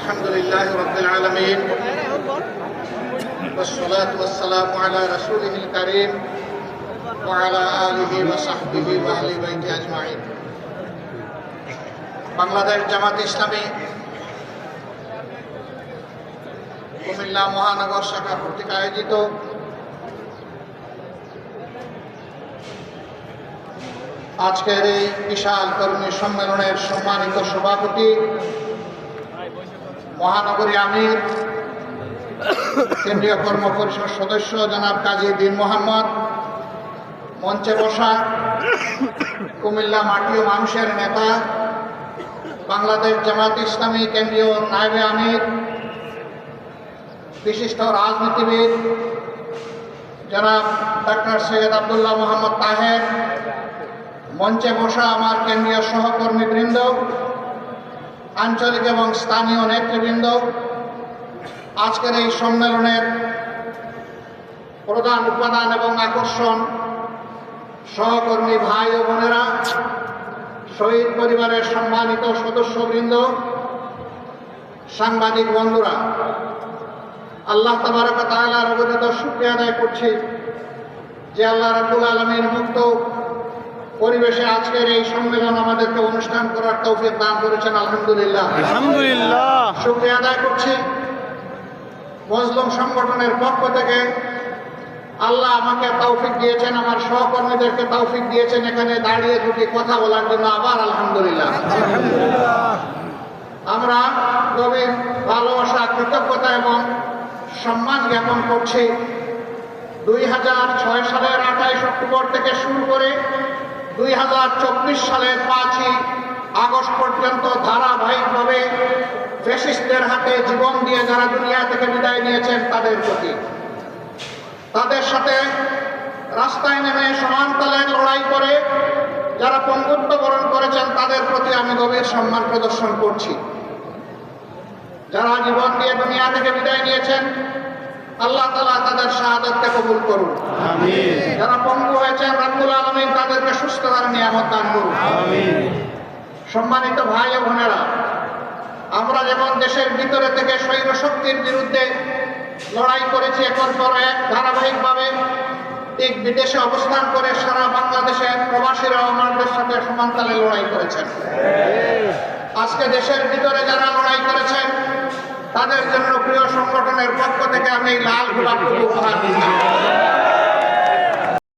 الحمد لله رب العالمين والصلاة والسلام على رسوله الكريم وعلى آله وصحبه وأهل بيته أجمعين বাংলাদেশ জামাত ইসলামী কুমিল্লা মহানগর শাখা কর্তৃক আয়োজিত আজকের এই বিশাল কর্মী সম্মেলনের সম্মানিত সভাপতি মহানগরী আমির, কেন্দ্রীয় কর্ম পরিষদ সদস্য জনাব কাজী দিন মোহাম্মদ, মঞ্চে বসা কুমিল্লা মাটি ও মানুষের নেতা, বাংলাদেশ জামাত ইসলামী কেন্দ্রীয় নায়েবে আমির, বিশিষ্ট রাজনীতিবিদ জনাব ডাক্তার সৈয়দ আবদুল্লাহ মোহাম্মদ তাহের, মঞ্চে বসা আমার কেন্দ্রীয় সহকর্মীবৃন্দ আঞ্চলিক এবং স্থানীয় নেতৃবৃন্দ, আজকের এই সম্মেলনের প্রধান উপাদান এবং আকর্ষণ সহকর্মী ভাই ও বোনেরা, শহীদ পরিবারের সম্মানিত সদস্যবৃন্দ, সাংবাদিক বন্ধুরা, আল্লাহ তাবারক তাআলার অবনীত শুক্রিয়া আদায় করছি যে আল্লাহ রাব্বুল আলমীর মুক্ত পরিবেশে আজকের এই সম্মেলন আমাদেরকে অনুষ্ঠান করার তৌফিক দান করেছেন আলহামদুলিল্লাহ। আলহামদুলিল্লাহ। শুক্রিয়া আদায় করছি। মজলুম সংগঠনের পক্ষ থেকে আল্লাহ আমাকে তৌফিক দিয়েছেন আমার সহকর্মীদেরকে তৌফিক দিয়েছেন এখানে দাঁড়িয়ে দুটি কথা বলার জন্য আবার আলহামদুলিল্লাহ। আমরা গভীর ভালোবাসা কৃতজ্ঞতা এবং সম্মান জ্ঞাপন করছি। দুই হাজার ছয় সালের আঠাইশ অক্টোবর থেকে শুরু করে দুই হাজার চব্বিশ সালের পাঁচই আগস্ট পর্যন্ত ধারাবাহিকভাবে ফেসিস্টদের হাতে জীবন দিয়ে যারা দুনিয়া থেকে বিদায় নিয়েছেন, তাদের প্রতি। তাদের সাথে রাস্তায় নেমে সমানতালে লড়াই করে যারা পঙ্গুত্ব বরণ করেছেন, তাদের প্রতি আমি গভীর সম্মান প্রদর্শন করছি। যারা জীবন দিয়ে দুনিয়া থেকে বিদায় নিয়েছেন, আল্লাহ তালা তাদের শাহাদতকে কবুল করুন। আমিন। যারা পঙ্গু হয়েছেন রাব্বুল আলমিন তাদেরকে সুস্থতার নিয়ামত দান করুন। আমিন। সম্মানিত ভাই ও বোনেরা আমরা যেমন দেশের ভিতরে থেকে শৈব শক্তির বিরুদ্ধে লড়াই করেছি একের পর এক ধারাবাহিকভাবে ঠিক বিদেশে অবস্থান করে সারা বাংলাদেশের প্রবাসীরাও আমাদের সাথে সমানতালে লড়াই করেছেন। আজকে দেশের ভিতরে যারা লড়াই করেছেন তাদের জন্য প্রিয় সংগঠনের পক্ষ থেকে আমি লাল গোলাপ উপহার দিচ্ছি।